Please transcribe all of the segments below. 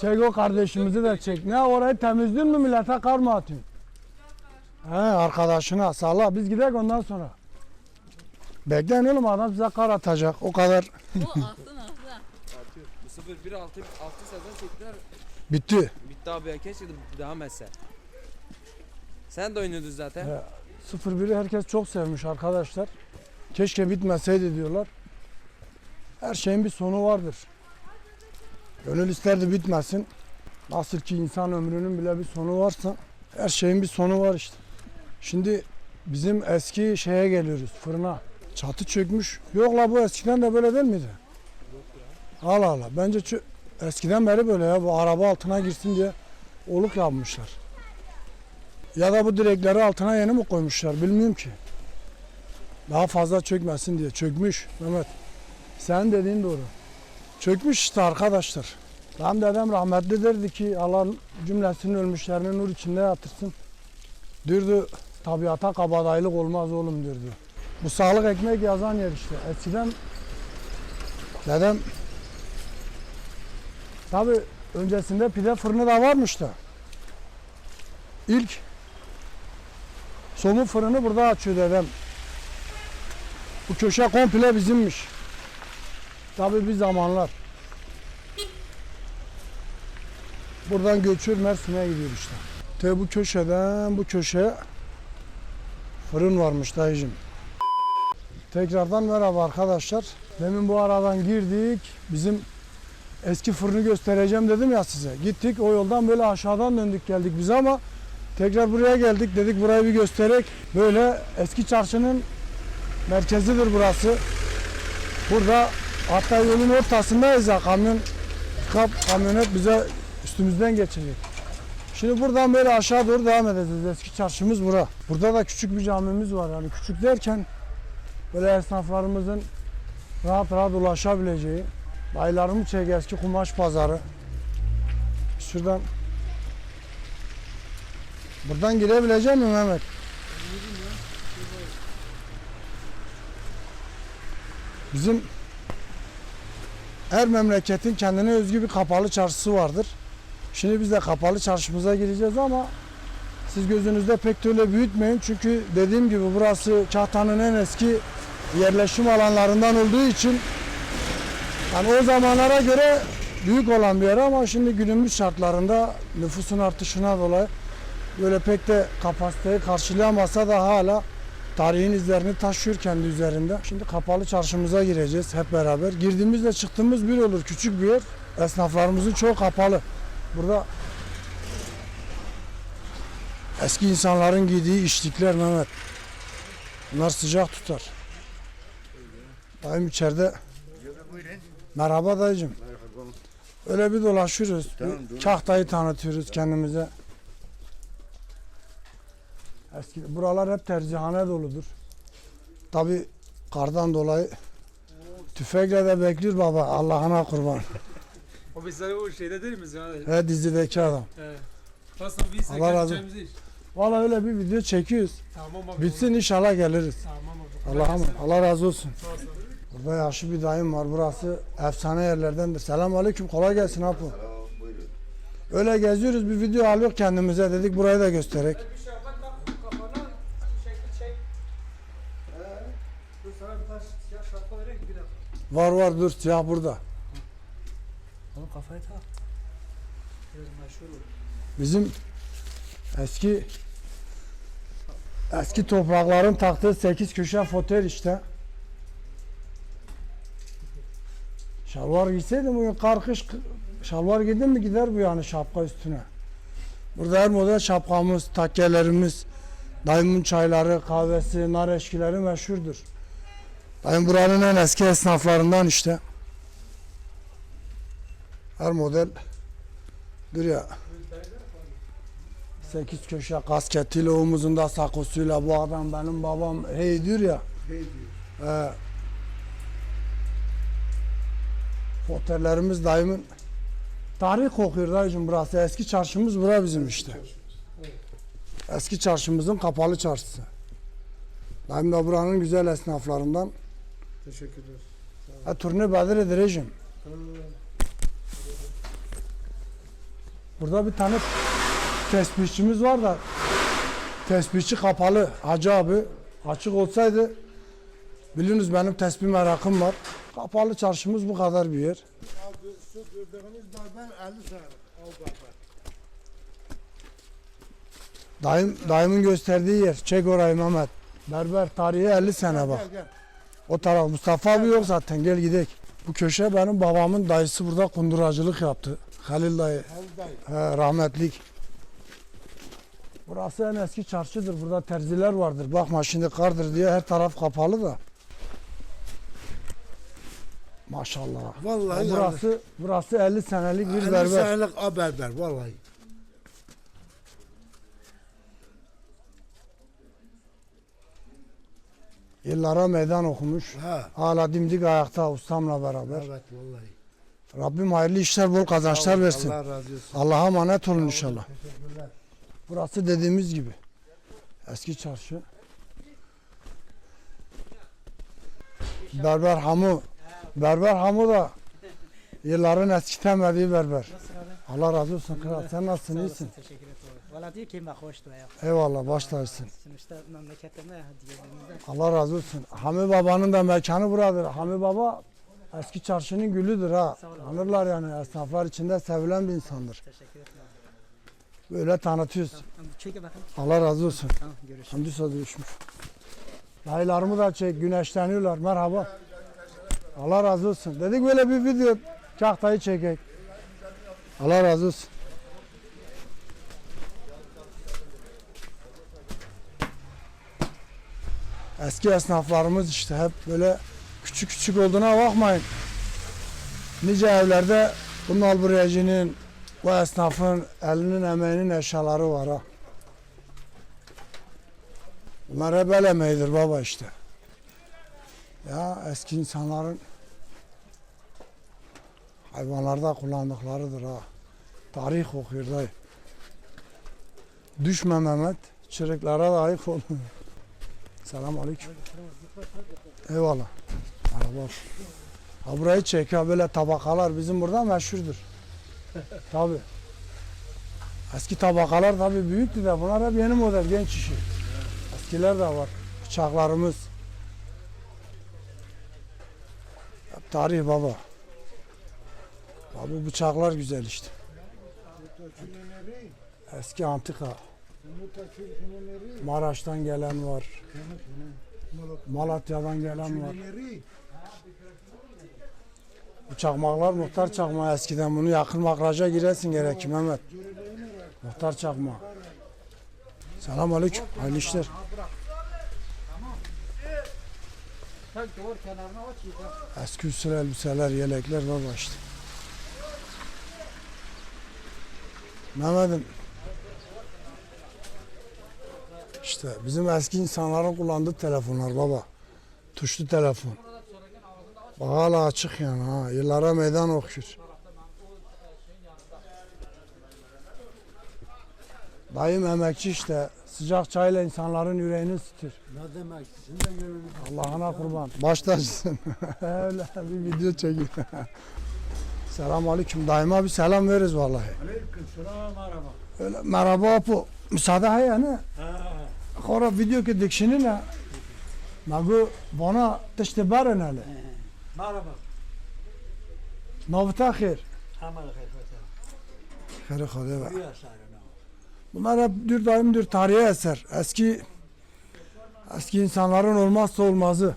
Çek o kardeşimizi de çek. Ne orayı temizliyorsun mu millete kar mı atıyorsun? He arkadaşına salla biz gidelim ondan sonra. Bekleyin oğlum adam size kar atacak o kadar. Bu aklın aklın. Bu 0-1 altı, altı sezon çektiler. Bitti. Bitti abi. Keşke devam etse. Sen de oynuyordun zaten. Evet. 0-1'i herkes çok sevmiş arkadaşlar. Keşke bitmeseydi diyorlar. Her şeyin bir sonu vardır. Gönül isterdi bitmesin. Nasıl ki insan ömrünün bile bir sonu varsa her şeyin bir sonu var işte. Şimdi bizim eski şeye geliyoruz fırına. Çatı çökmüş. Yok la bu eskiden de böyle değil miydi? Allah Allah. Bence çö- eskiden beri böyle ya. Bu araba altına girsin diye oluk yapmışlar. Ya da bu direkleri altına yeni mi koymuşlar bilmiyorum ki. Daha fazla çökmesin diye. Çökmüş Mehmet. Sen dediğin doğru. Çökmüş işte arkadaşlar. Benim dedem rahmetli derdi ki Allah cümlesinin ölmüşlerini nur içinde yatırsın. Diyordu tabiata kabadayılık olmaz oğlum diyordu. Bu sağlık ekmek yazan yer işte. Eskiden dedem tabi öncesinde pide fırını da varmış da. İlk Somun fırını burada açıyor dedem. Bu köşe komple bizimmiş. Tabii bir zamanlar. Buradan göçür Mersin'e gidiyor işte. Te bu köşeden bu köşeye fırın varmış dayıcım. Tekrardan merhaba arkadaşlar. Demin bu aradan girdik. Bizim eski fırını göstereceğim dedim ya size. Gittik o yoldan böyle aşağıdan döndük geldik biz ama Tekrar buraya geldik dedik burayı bir göstererek böyle eski çarşının merkezidir burası. Burada hatta yolun ortasındayız ya kamyon kap kamyonet bize üstümüzden geçecek. Şimdi buradan böyle aşağı doğru devam edeceğiz. Eski çarşımız bura. Burada da küçük bir camimiz var. Yani küçük derken böyle esnaflarımızın rahat rahat ulaşabileceği. Dayılarımı çek eski kumaş pazarı. Şuradan Buradan girebilecek miyim Mehmet? Bizim her memleketin kendine özgü bir kapalı çarşısı vardır. Şimdi biz de kapalı çarşımıza gireceğiz ama siz gözünüzde pek de öyle büyütmeyin. Çünkü dediğim gibi burası Kahta'nın en eski yerleşim alanlarından olduğu için yani o zamanlara göre büyük olan bir yer ama şimdi günümüz şartlarında nüfusun artışına dolayı böyle pek de kapasiteyi karşılayamasa da hala tarihin izlerini taşıyor kendi üzerinde. Şimdi kapalı çarşımıza gireceğiz hep beraber. Girdiğimizde çıktığımız bir olur. Küçük bir yer. Esnaflarımızın çoğu kapalı. Burada eski insanların giydiği içlikler Mehmet. Bunlar sıcak tutar. Dayım içeride. Merhaba dayıcım. Öyle bir dolaşıyoruz. Bir Kahtayı tanıtıyoruz kendimize. Eski buralar hep terzihane doludur. Tabi kardan dolayı tüfekle de bekliyor baba Allah'ına kurban. O bizler o şeyde değil miyiz yani? He dizideki adam. Evet. Nasıl biz Allah razı olsun. Valla öyle bir video çekiyoruz. Tamam abi. Bitsin inşallah geliriz. Tamam abi. Allah'a emanet. Allah razı olsun. Sağ. Burada yaşlı bir dayım var. Burası efsane yerlerdendir. Selamun aleyküm. Kolay gelsin Apo. Öyle geziyoruz. Bir video alıyor kendimize. Dedik burayı da göstererek. Bir şey bak bak kafana şekli çek. Dur sana bir taş siyah şapka vereyim bir dakika. Var var dur siyah burada. Oğlum kafayı tak. Biraz meşhur olur. Bizim eski eski toprakların taktığı 8 köşe fotel işte. Şalvar giyseydim bugün kar kış şalvar giydim mi gider bu yani şapka üstüne. Burada her model şapkamız, takkelerimiz, dayımın çayları, kahvesi, nar eşkileri meşhurdur. Dayım buranın en eski esnaflarından işte. Her model dur ya. Sekiz köşe kasketiyle omuzunda sakosuyla bu adam benim babam hey diyor ya. Hey diyor. Ee, fotellerimiz dayımın tarih kokuyor dayıcım burası. Eski çarşımız bura bizim işte. Eski çarşımızın kapalı çarşısı. Dayım da buranın güzel esnaflarından. Teşekkürler. Ha, turne Bedir Edirejim. Burada bir tane tespihçimiz var da tespihçi kapalı. Hacı abi açık olsaydı biliyorsunuz benim tespih merakım var. Kapalı çarşımız bu kadar bir yer. Abi şu gördüğünüz berber 50 senelik. O berber. Dayım, dayımın gösterdiği yer. Çek orayı Mehmet. Berber tarihi 50 sene bak. Gel gel. O taraf Mustafa abi yok zaten gel gidelim. Bu köşe benim babamın dayısı burada kunduracılık yaptı. Halil dayı. He, rahmetlik. Burası en eski çarşıdır. Burada terziler vardır. Bakma şimdi kardır diye her taraf kapalı da. Maşallah. Vallahi burası burası 50 senelik bir 50 berber. senelik a berber vallahi. Yıllara meydan okumuş. Ha. Hala dimdik ayakta ustamla beraber. Evet vallahi. Rabbim hayırlı işler, bol kazançlar versin. Allah razı olsun. Allah'a emanet olun inşallah. Teşekkürler. Burası dediğimiz gibi. Eski çarşı. Berber Hamu. Berber Hamu da yılların eskitemediği berber. Abi? Allah razı olsun kral. Sen nasılsın? İyisin? Teşekkür ederim. Valla diyor ki hoştu ya. Eyvallah başlarsın. Sonuçta memleketime diyelimizde. Allah razı olsun. Hami Baba'nın da mekanı buradır. Hami Baba eski çarşının gülüdür ha. Tanırlar yani esnaflar içinde sevilen bir insandır. Teşekkür ederim. Böyle tanıtıyoruz. Çeke bakın. Allah razı olsun. Tamam görüşürüz. Hamdi Usta düşmüş. Dayılarımı da çek, güneşleniyorlar. Merhaba. Allah razı olsun. Dedik böyle bir video Kahtayı çekek. Allah razı olsun. Eski esnaflarımız işte hep böyle küçük küçük olduğuna bakmayın. Nice evlerde bu nalburiyecinin, bu esnafın elinin emeğinin eşyaları var ha. Bunlar hep el emeğidir baba işte. Ya eski insanların hayvanlarda kullandıklarıdır ha. Tarih kokuyor dayı. Düşme Mehmet. Çırıklara da ayık ol. Selam aleyküm. Eyvallah. Merhaba. Ha burayı çek böyle tabakalar bizim burada meşhurdur. Tabi. Eski tabakalar tabi büyüktü de bunlar hep yeni model genç işi. Eskiler de var. Bıçaklarımız. Hep tarih baba. Bu bıçaklar güzel işte. Eski antika. Maraş'tan gelen var. Malatya'dan gelen var. Bu çakmaklar muhtar çakmağı eskiden bunu yakın makraja giresin gerekir Mehmet. Muhtar çakmağı. Selam aleyküm. Hayırlı işler. Eski usul elbiseler, yelekler baba işte. Mehmet'im. İşte bizim eski insanların kullandığı telefonlar baba. Tuşlu telefon. Bak hala açık yani ha. Yıllara meydan okuyor. Dayım emekçi işte. Sıcak çayla insanların yüreğini ısıtır. Ne demek? Sizin de gönlünüz. Allah'ına kurban. Baş tacısın. Öyle bir video çekiyor. Selam aleyküm. Daima bir selam veririz vallahi. Aleyküm selam merhaba. Öyle merhaba apu. Müsaade hay yani. Sonra video ki dikşini ne? Magu bana tişte barın hele. Merhaba. Navta khir. Hemen hayır. Khir khode ve. Bunlar hep dür daim dür tarihi eser. Eski eski insanların olmazsa olmazı.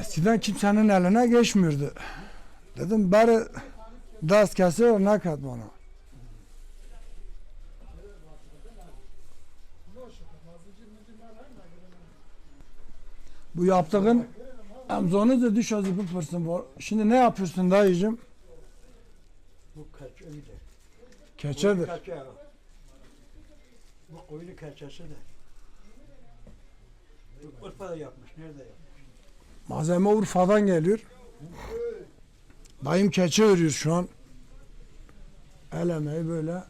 Eskiden kimsenin eline geçmiyordu. Dedim bari ders kesiyor ne kat bana. Bu yaptığın emzonu da düş azı pırsın. Şimdi ne yapıyorsun dayıcım? Bu. Keçedir. Kaça. Bu koyunu. Bu Urfa'da yapmış. Nerede yapmış? Malzeme Urfa'dan geliyor. Dayım keçe örüyor şu an. El emeği böyle.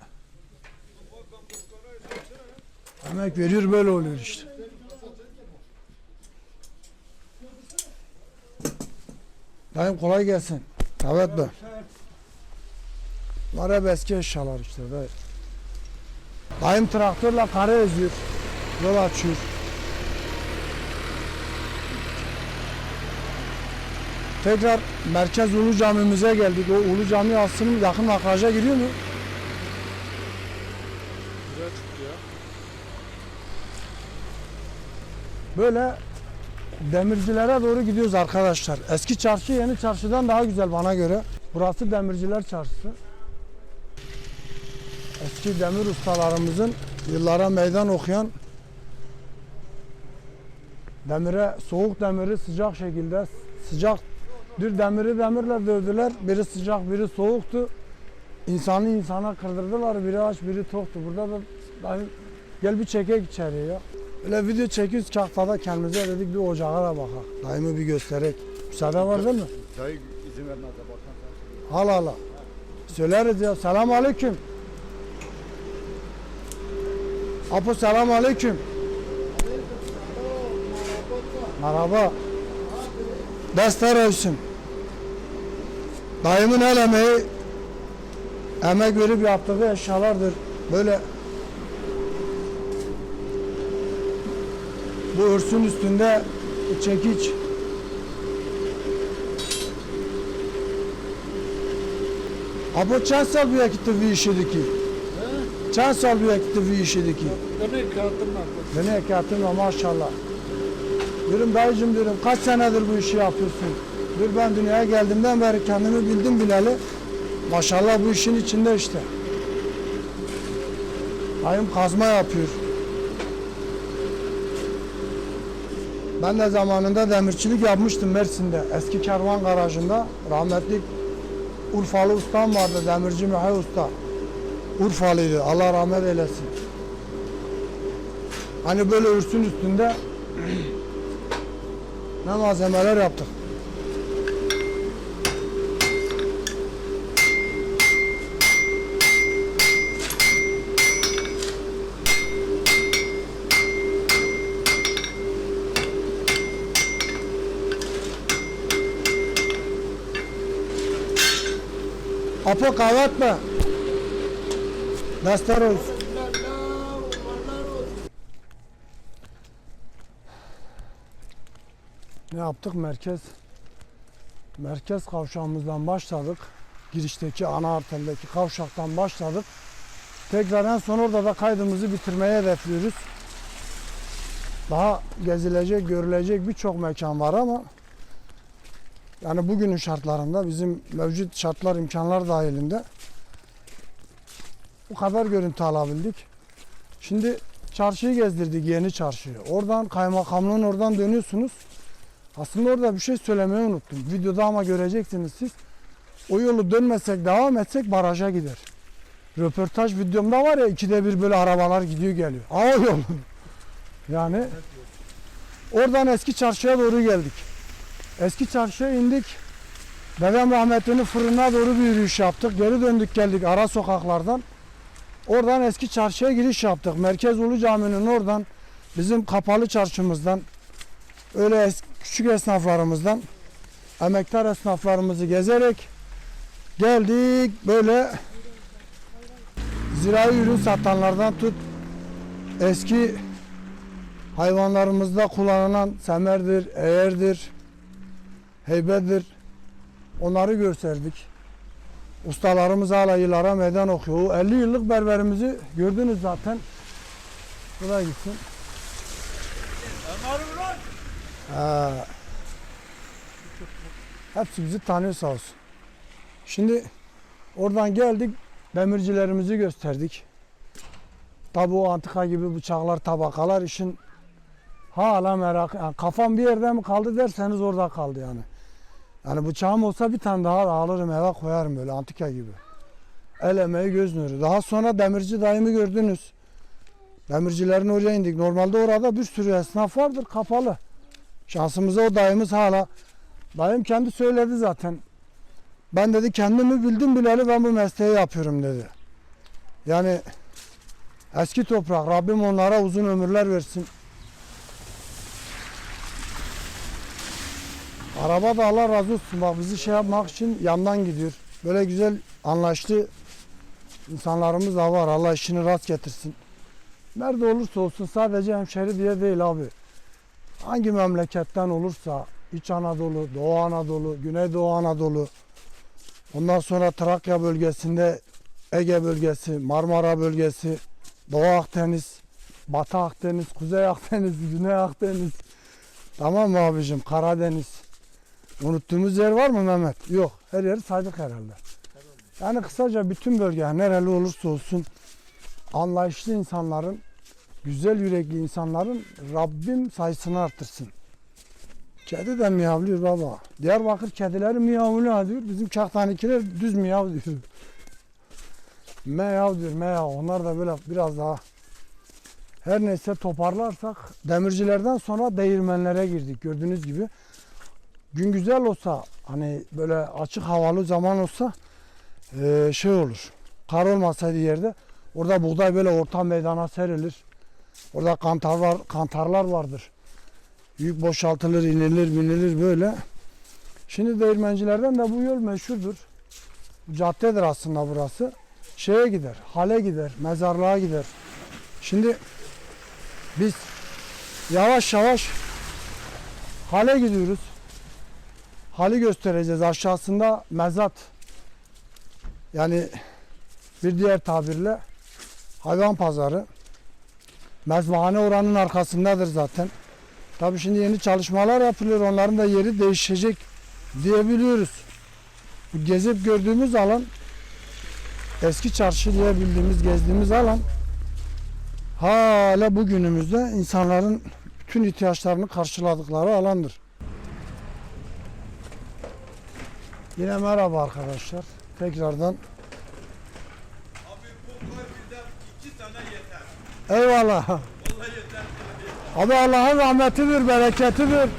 Emek veriyor böyle oluyor işte. Dayım kolay gelsin. Evet be. Bunlar hep eski eşyalar işte. Dayı. Dayım traktörle kare eziyor. Yol açıyor. Tekrar Merkez Ulu Camimize geldik. O Ulu Cami aslında yakın akraja giriyor mu? Güzel çıktı ya. Böyle demircilere doğru gidiyoruz arkadaşlar. Eski çarşı yeni çarşıdan daha güzel bana göre. Burası demirciler çarşısı. Eski demir ustalarımızın yıllara meydan okuyan demire soğuk demiri sıcak şekilde sıcak bir demiri demirle dövdüler. Biri sıcak biri soğuktu. İnsanı insana kırdırdılar. Biri aç biri toktu. Burada da dahi gel bir çekek içeriye ya. Öyle video çekiyoruz kahtada kendimize dedik bir ocağa bakalım. Daimi bir göstererek. Müsaade var değil mi? Dayı izin vermez de bakan. Hala hala. Söyleriz ya. Selam aleyküm. Apo selam aleyküm. Merhaba. Destek olsun. Dayımın el emeği emek verip yaptığı eşyalardır. Böyle bu örsün üstünde çekiç. Apo çend sal bu yakitte bu işedeki? Çend sal bu yakitte bu işedeki? Demek ki hatırlar. Beni ekatın maşallah. Diyorum dayıcım diyorum kaç senedir bu işi yapıyorsun? Diyor ben dünyaya geldiğimden beri kendimi bildim bileli. Maşallah bu işin içinde işte. Dayım kazma yapıyor. Ben de zamanında demirçilik yapmıştım Mersin'de. Eski kervan garajında. Rahmetli Urfalı ustam vardı. Demirci Mühay Usta. Urfalıydı. Allah rahmet eylesin. Hani böyle ürsün üstünde ne malzemeler yaptık. Apo kahve etme. Destek olsun. Ne yaptık? Merkez merkez kavşağımızdan başladık. Girişteki ana arteldeki kavşaktan başladık. Tekrar en son orada da kaydımızı bitirmeye hedefliyoruz. Daha gezilecek, görülecek birçok mekan var ama yani bugünün şartlarında bizim mevcut şartlar, imkanlar dahilinde bu kadar görüntü alabildik. Şimdi çarşıyı gezdirdik, yeni çarşıyı. Oradan kaymakamlığın oradan dönüyorsunuz. Aslında orada bir şey söylemeyi unuttum. Videoda ama göreceksiniz siz. O yolu dönmesek, devam etsek baraja gider. Röportaj videomda var ya ikide bir böyle arabalar gidiyor geliyor. Aa o yol. Yani oradan eski çarşıya doğru geldik. Eski çarşıya indik. Dedem rahmetlinin fırına doğru bir yürüyüş yaptık. Geri döndük geldik ara sokaklardan. Oradan eski çarşıya giriş yaptık. Merkez Ulu Cami'nin oradan bizim kapalı çarşımızdan öyle es- küçük esnaflarımızdan emektar esnaflarımızı gezerek geldik böyle zirai ürün satanlardan tut eski hayvanlarımızda kullanılan semerdir, eğerdir, heybedir onları gösterdik. Ustalarımız hala yıllara meydan okuyor. O 50 yıllık berberimizi gördünüz zaten. Buraya gitsin. Hepsi bizi tanıyor sağ olsun. Şimdi oradan geldik demircilerimizi gösterdik. Tabi o antika gibi bıçaklar, tabakalar işin hala merak. Yani kafam bir yerde mi kaldı derseniz orada kaldı yani. Yani bıçağım olsa bir tane daha da alırım eve koyarım böyle antika gibi. El emeği göz nuru. Daha sonra demirci dayımı gördünüz. Demircilerin oraya indik. Normalde orada bir sürü esnaf vardır kapalı. Şansımıza o dayımız hala. Dayım kendi söyledi zaten. Ben dedi kendimi bildim bileli ben bu mesleği yapıyorum dedi. Yani eski toprak Rabbim onlara uzun ömürler versin. Araba da Allah razı olsun. Bak bizi şey yapmak için yandan gidiyor. Böyle güzel anlaşlı İnsanlarımız da var. Allah işini rast getirsin. Nerede olursa olsun sadece hemşeri diye değil abi. Hangi memleketten olursa İç Anadolu, Doğu Anadolu, Güneydoğu Anadolu, ondan sonra Trakya bölgesinde Ege bölgesi, Marmara bölgesi, Doğu Akdeniz, Batı Akdeniz, Kuzey Akdeniz, Güney Akdeniz. Tamam mı abicim? Karadeniz. Unuttuğumuz yer var mı Mehmet? Yok. Her yeri saydık herhalde. Yani kısaca bütün bölge nereli olursa olsun anlayışlı insanların, güzel yürekli insanların Rabbim sayısını artırsın. Kedi de miyavlıyor baba. Diyarbakır kedileri miyavlıyor diyor. Bizim çaktanikiler düz miyav diyor. Meyav diyor meyav. Onlar da böyle biraz daha her neyse toparlarsak demircilerden sonra değirmenlere girdik gördüğünüz gibi. Gün güzel olsa hani böyle açık havalı zaman olsa şey olur. Kar olmasaydı yerde orada buğday böyle orta meydana serilir. Orada kantarlar, kantarlar vardır. Yük boşaltılır, inilir, binilir böyle. Şimdi değirmencilerden de bu yol meşhurdur. Caddedir aslında burası. Şeye gider, hale gider, mezarlığa gider. Şimdi biz yavaş yavaş hale gidiyoruz. Hali göstereceğiz. Aşağısında mezat. Yani bir diğer tabirle hayvan pazarı. Mezbahane oranın arkasındadır zaten. Tabii şimdi yeni çalışmalar yapılıyor. Onların da yeri değişecek diyebiliyoruz. Bu gezip gördüğümüz alan eski çarşı diye bildiğimiz gezdiğimiz alan hala bugünümüzde insanların bütün ihtiyaçlarını karşıladıkları alandır. Yine merhaba arkadaşlar. Tekrardan. Eyvallah. Abi Allah'ın rahmetidir, bereketidir.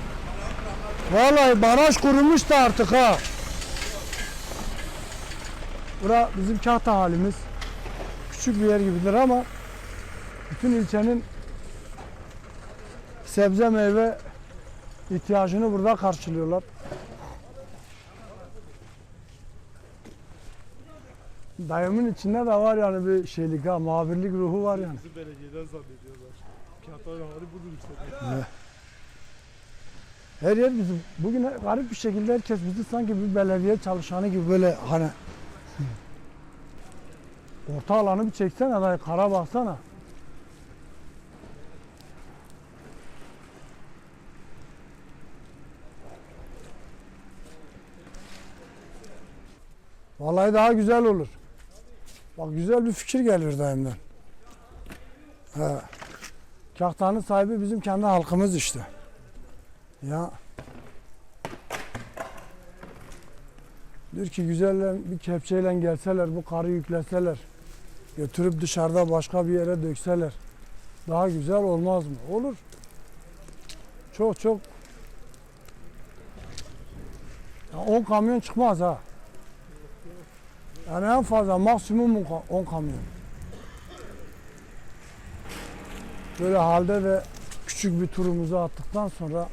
Vallahi baraj kurumuş da artık ha. Bura bizim kahta halimiz. Küçük bir yer gibidir ama bütün ilçenin sebze meyve ihtiyacını burada karşılıyorlar. Dayımın içinde de var yani bir şeylik ha, muhabirlik ruhu var yani. Bizi belediyeden zannediyorlar. Kağıt oynaları budur işte. Her yer bizim. Bugün garip bir şekilde herkes bizi sanki bir belediye çalışanı gibi böyle hani orta alanı bir çeksene dayı kara baksana. Vallahi daha güzel olur. Bak güzel bir fikir geliyor dayımdan. He. Kahtanın sahibi bizim kendi halkımız işte. Ya. Diyor ki güzelle bir kepçeyle gelseler bu karı yükleseler. Götürüp dışarıda başka bir yere dökseler. Daha güzel olmaz mı? Olur. Çok çok. Ya 10 kamyon çıkmaz ha. Yani en fazla maksimum 10 kamyon. Böyle halde de küçük bir turumuzu attıktan sonra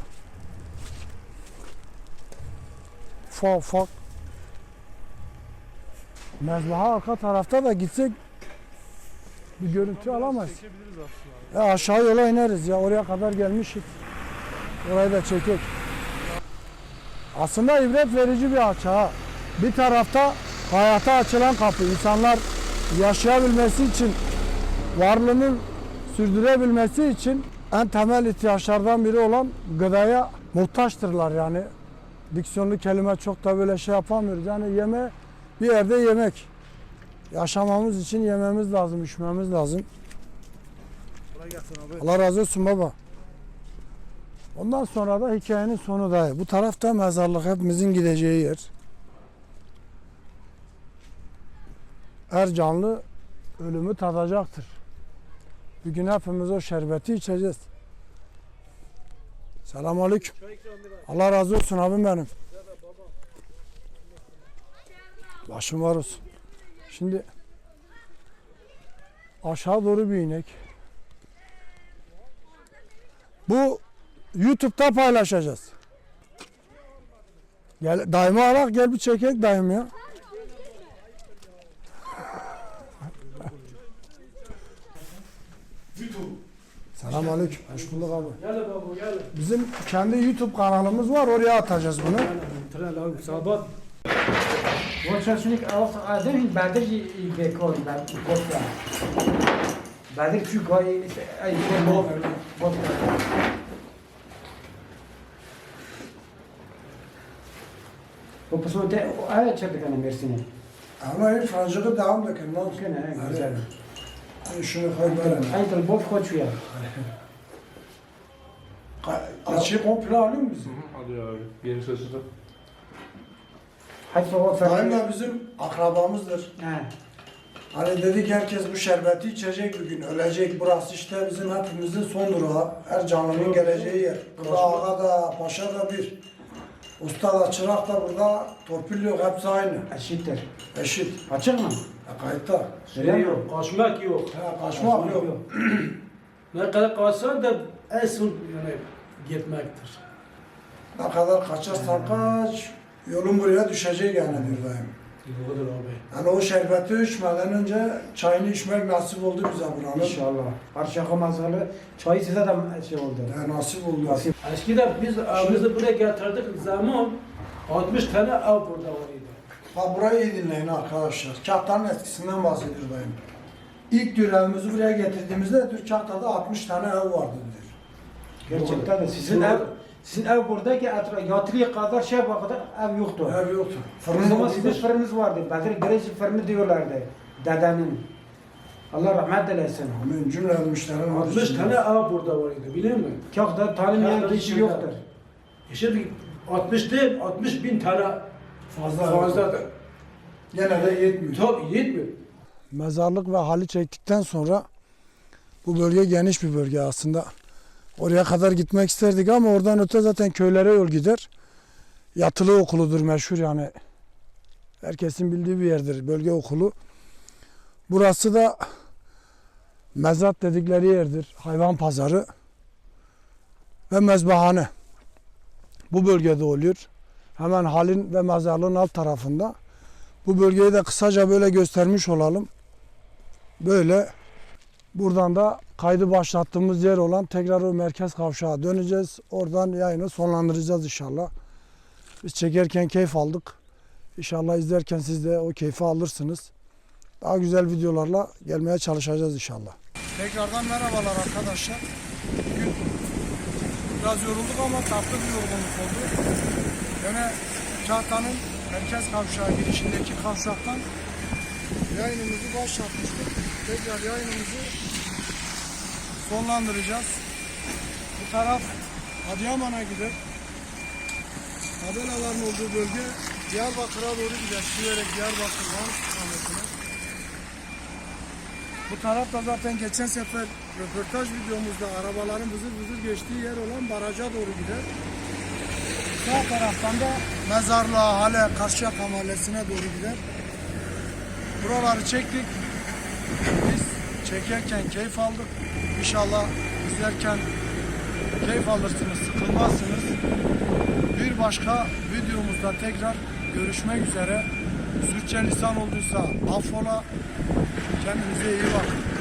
ufak ufak mezbaha arka tarafta da gitsek bir görüntü alamayız. Ya aşağı yola ineriz ya oraya kadar gelmişiz. Orayı da çekek. Aslında ibret verici bir açı ha. Bir tarafta hayata açılan kapı. İnsanlar yaşayabilmesi için, varlığının sürdürebilmesi için en temel ihtiyaçlardan biri olan gıdaya muhtaçtırlar yani. Diksiyonlu kelime çok da böyle şey yapamıyoruz. Yani yeme bir yerde yemek. Yaşamamız için yememiz lazım, içmemiz lazım. Allah razı olsun baba. Ondan sonra da hikayenin sonu da. Bu tarafta mezarlık hepimizin gideceği yer. Her canlı ölümü tadacaktır. Bir gün hepimiz o şerbeti içeceğiz. Selamun aleyküm. Allah razı olsun abim benim. Başım var olsun. Şimdi aşağı doğru bir inek. Bu YouTube'da paylaşacağız. Gel daima alak gel bir çekek daim ya. Selam aleyküm. Hoş bulduk abi. Gel baba gel. Bizim kendi YouTube kanalımız var. Oraya atacağız bunu. Tren abi sabat. Boşver şunu al adem badır bekor ben. Badır şu koy ay şey bol boşver. Bu de ay çabuk ana mersine. Ama hep francığı devam da kendine. Gene güzel. Şunu koy böyle. Ay tel boş koç ya. Açı komple alıyor musun? Alıyor abi. Yeni sözü Hay soğuk Daim fer. de bizim akrabamızdır. Ha. Hani dedik herkes bu şerbeti içecek bir gün ölecek. Burası işte bizim hepimizin son durağı. Her canlının geleceği yer. Burada ağa da paşa da bir. Usta da çırak da burada torpil yok hepsi aynı. Eşittir. Eşit. Açık mı? E, kayıtta. Şey yok. Kaçmak yok. Ha, kaçmak yok. Ne kadar kaçsan da en son yani gitmektir. Ne kadar kaçarsan kaç. Yolun buraya düşecek yani diyor daim. Yoldur abi. Yani o şerbeti içmeden önce çayını içmek nasip oldu bize buranın. İnşallah. Arşaka mazalı çayı size de şey oldu. Yani nasip oldu. Nasip. Eskiden biz evimizi buraya getirdik zaman 60 tane ev burada var idi. Ha burayı iyi dinleyin arkadaşlar. Kahtanın etkisinden bahsediyor dayım. İlk diyor evimizi buraya getirdiğimizde diyor Kahta'da 60 tane ev vardı diyor. Gerçekten de sizin ev sizin ev buradaki etra yatırıya kadar şey kadar ev yoktu. Ev yoktu. Fırın zaman sizin fırınız vardı. Bedir Gereci fırını diyorlardı. Dedenin. Allah rahmet eylesin. Amin cümle ölmüşlerin 60 tane ev burada var idi biliyor musun? Çok da tanımayan kişi yoktur. Şimdi 60 değil 60 bin tane Fazla. fazladır. Gene de yetmiyor. Tabii yetmiyor. Mezarlık ve hali çektikten sonra bu bölge geniş bir bölge aslında. Oraya kadar gitmek isterdik ama oradan öte zaten köylere yol gider. Yatılı okuludur meşhur yani. Herkesin bildiği bir yerdir bölge okulu. Burası da mezat dedikleri yerdir. Hayvan pazarı ve mezbahane. Bu bölgede oluyor. Hemen halin ve mezarlığın alt tarafında. Bu bölgeyi de kısaca böyle göstermiş olalım. Böyle buradan da kaydı başlattığımız yer olan tekrar o merkez kavşağa döneceğiz. Oradan yayını sonlandıracağız inşallah. Biz çekerken keyif aldık. İnşallah izlerken siz de o keyfi alırsınız. Daha güzel videolarla gelmeye çalışacağız inşallah. Tekrardan merhabalar arkadaşlar. Bugün biraz yorulduk ama tatlı bir yorgunluk oldu. Yine Kahta'nın merkez kavşağı girişindeki kavşaktan yayınımızı başlatmıştık. Tekrar yayınımızı sonlandıracağız. Bu taraf Adıyaman'a gider. Tabelaların olduğu bölge Diyarbakır'a doğru gider. Siyerek Diyarbakır Van istikametine. Bu tarafta zaten geçen sefer röportaj videomuzda arabaların vızır vızır geçtiği yer olan baraja doğru gider. Sağ taraftan da mezarlığa, hale, Karşıyaka mahallesine doğru gider. Buraları çektik. Biz çekerken keyif aldık. İnşallah izlerken keyif alırsınız, sıkılmazsınız. Bir başka videomuzda tekrar görüşmek üzere. Sürçülisan olduysa affola. Kendinize iyi bakın.